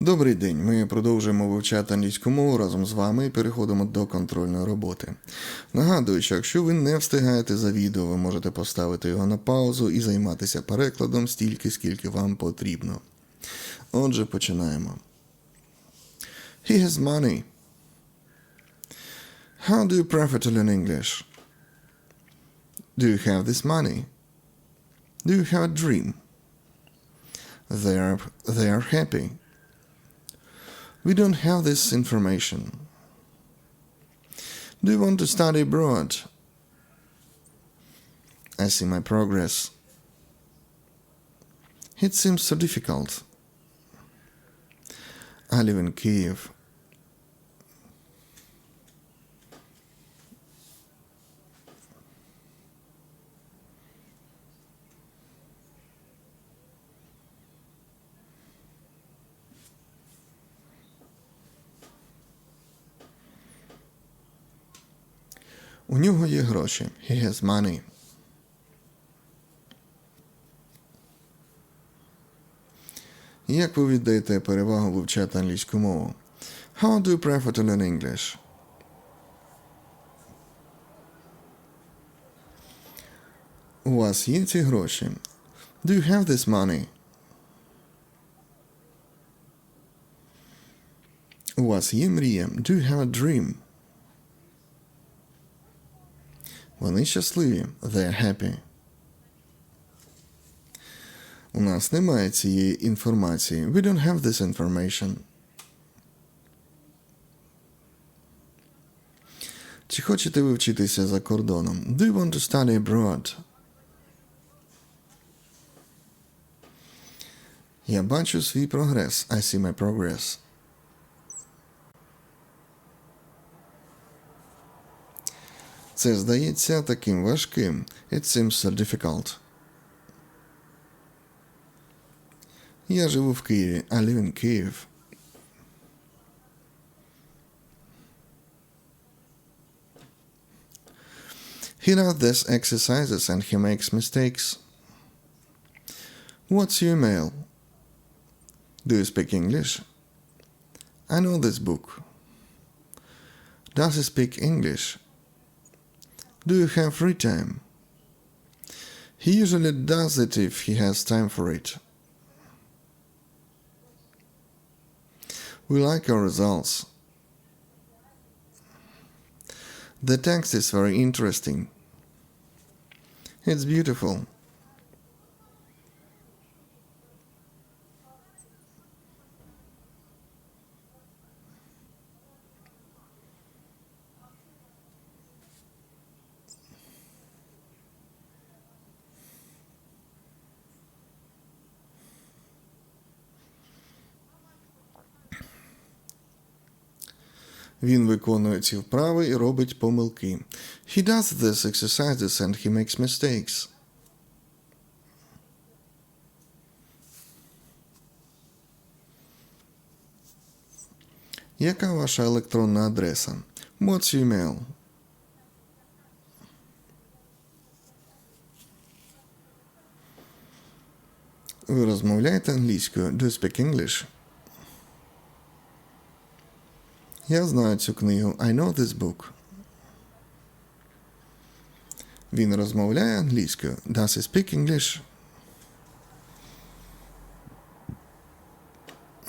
Добрий день. Ми продовжуємо вивчати англійську мову разом з вами і переходимо до контрольної роботи. Нагадую, що якщо ви не встигаєте за відео, ви можете поставити його на паузу і займатися перекладом стільки, скільки вам потрібно. Отже, починаємо. He has money. How do you prefer to learn English? Do you have this money? Do you have a dream? They are, they are happy. We don't have this information. Do you want to study abroad? I see my progress. It seems so difficult. I live in Kiev. У нього є гроші. He has money. Як ви віддаєте перевагу вивчати англійську мову? How do you prefer to learn English? У вас є ці гроші? Do you have this money? У вас є мрія? Do you have a dream? Вони щасливі. They're happy. У нас немає цієї інформації. We don't have this information. Чи хочете ви вчитися за кордоном? Do you want to study abroad? Я бачу свій прогрес. I see my progress. Це здається таким важким. It seems so difficult. Я живу в Києві. I live in Kyiv. He does these exercises and he makes mistakes. What's your email? Do you speak English? I know this book. Does he speak English? Do you have free time? He usually does it if he has time for it. We like our results. The text is very interesting. It's beautiful. Він виконує ці вправи і робить помилки. He does these exercises and he makes mistakes. Яка ваша електронна адреса? What's your email? Ви розмовляєте англійською? Do you speak English? Я знаю цю книгу. I know this book. Він розмовляє англійською. Does he speak English?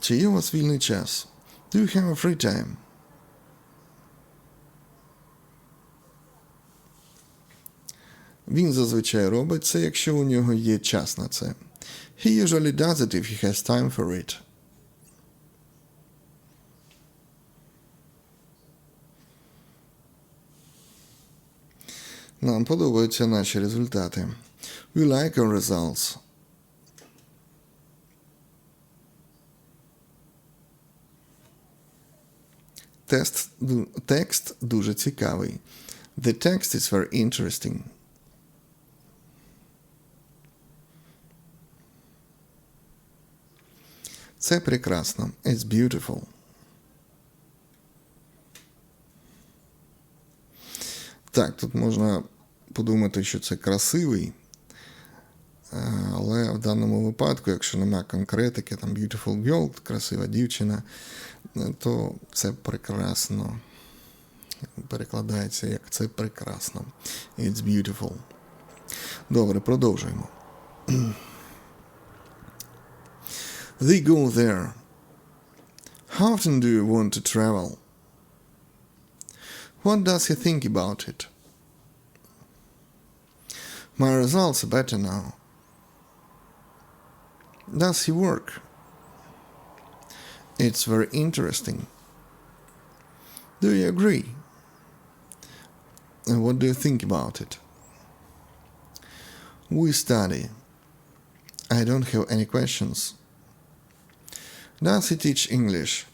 Чи є у вас вільний час? Do you have a free time? Він зазвичай робить це, якщо у нього є час на це. He usually does it if he has time for it. Нам подобаються наші результати. We like our results. Тест, ду- текст дуже цікавий. The text is very interesting. Це прекрасно. It's beautiful. Так, тут можна подумати, що це красивий. Е, Але в даному випадку, якщо немає конкретики, там beautiful girl, красива дівчина, е, то це прекрасно. Перекладається як це прекрасно. It's beautiful. Добре, продовжуємо. They go there. How often do you want to travel? What does he think about it? My results are better now. Does he work? It's very interesting. Do you agree? And what do you think about it? We study. I don't have any questions. Does he teach English?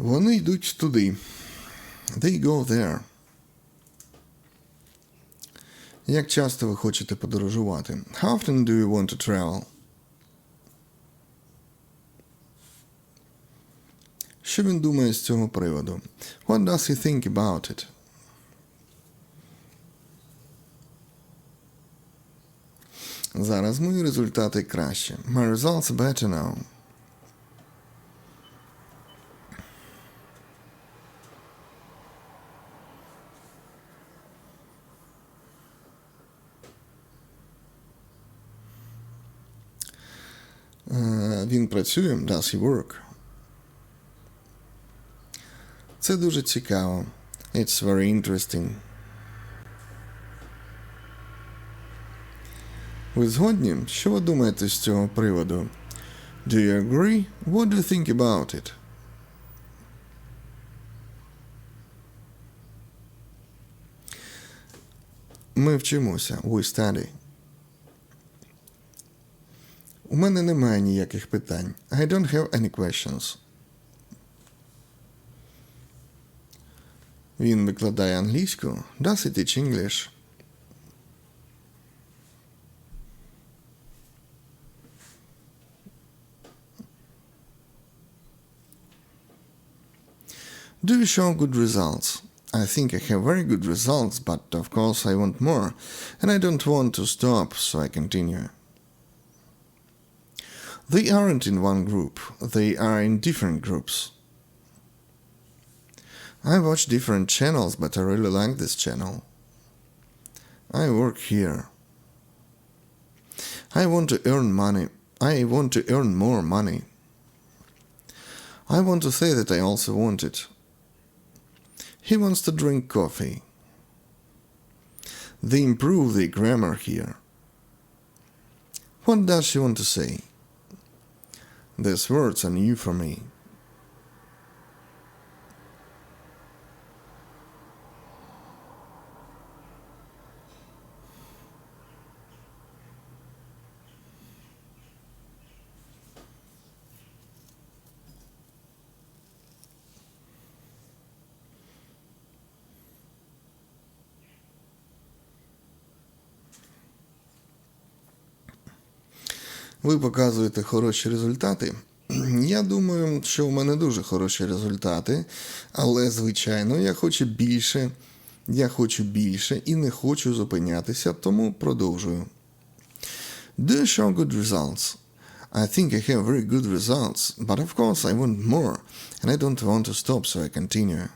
Вони йдуть туди. They go there. Як часто ви хочете подорожувати? How often do you want to travel? Що він думає з цього приводу? What does he think about it? Зараз мої результати краще. My results better now. Він працює, does he work? Це дуже цікаво. It's very interesting. Ви згодні? Що ви думаєте з цього приводу? Do you agree? What do you think about it? Ми вчимося. We study. У мене немає ніяких питань. I don't have any questions. Він викладає англійську. Does he teach English? Do you show good results? I think I have very good results, but of course I want more, and I don't want to stop, so I continue. They aren't in one group, they are in different groups. I watch different channels, but I really like this channel. I work here. I want to earn money. I want to earn more money. I want to say that I also want it. He wants to drink coffee. They improve the grammar here. What does she want to say? These words are new for me. Ви показуєте хороші результати. Я думаю, що в мене дуже хороші результати, але, звичайно, я хочу більше, я хочу більше і не хочу зупинятися, тому продовжую. Do show good results? I think I have very good results, but of course I want more, and I don't want to stop, so I continue.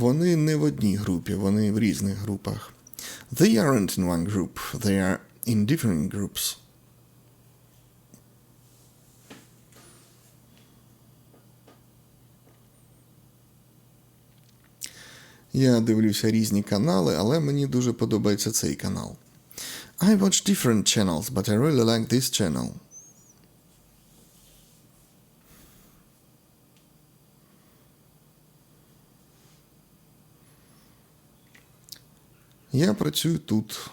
Вони не в одній групі, вони в різних групах. They aren't in one group, they are in different groups. Я дивлюся різні канали, але мені дуже подобається цей канал. I watch different channels, but I really like this channel. Я працюю тут.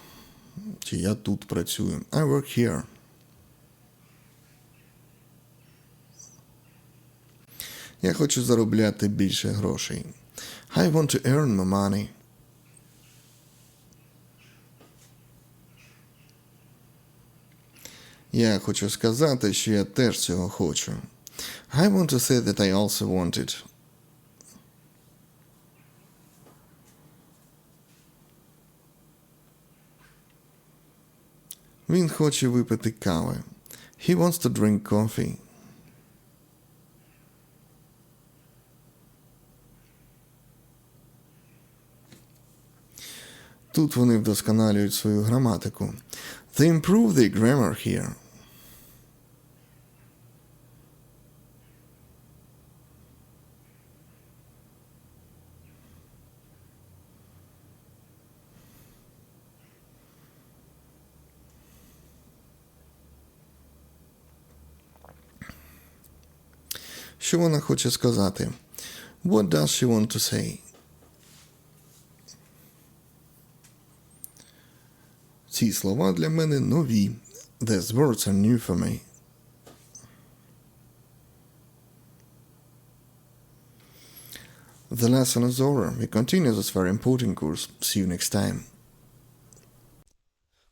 Чи я тут працюю. I work here. Я хочу заробляти більше грошей. I want to earn more money. Я хочу сказати, що я теж цього хочу. I want to say that I also want it. Він хоче випити кави. He wants to drink coffee. Тут вони вдосконалюють свою граматику. They improve their grammar here. Що вона хоче сказати? What does she want to say? Ці слова для мене нові. These words are new for me. The lesson is over. We continue this very important course. See you next time.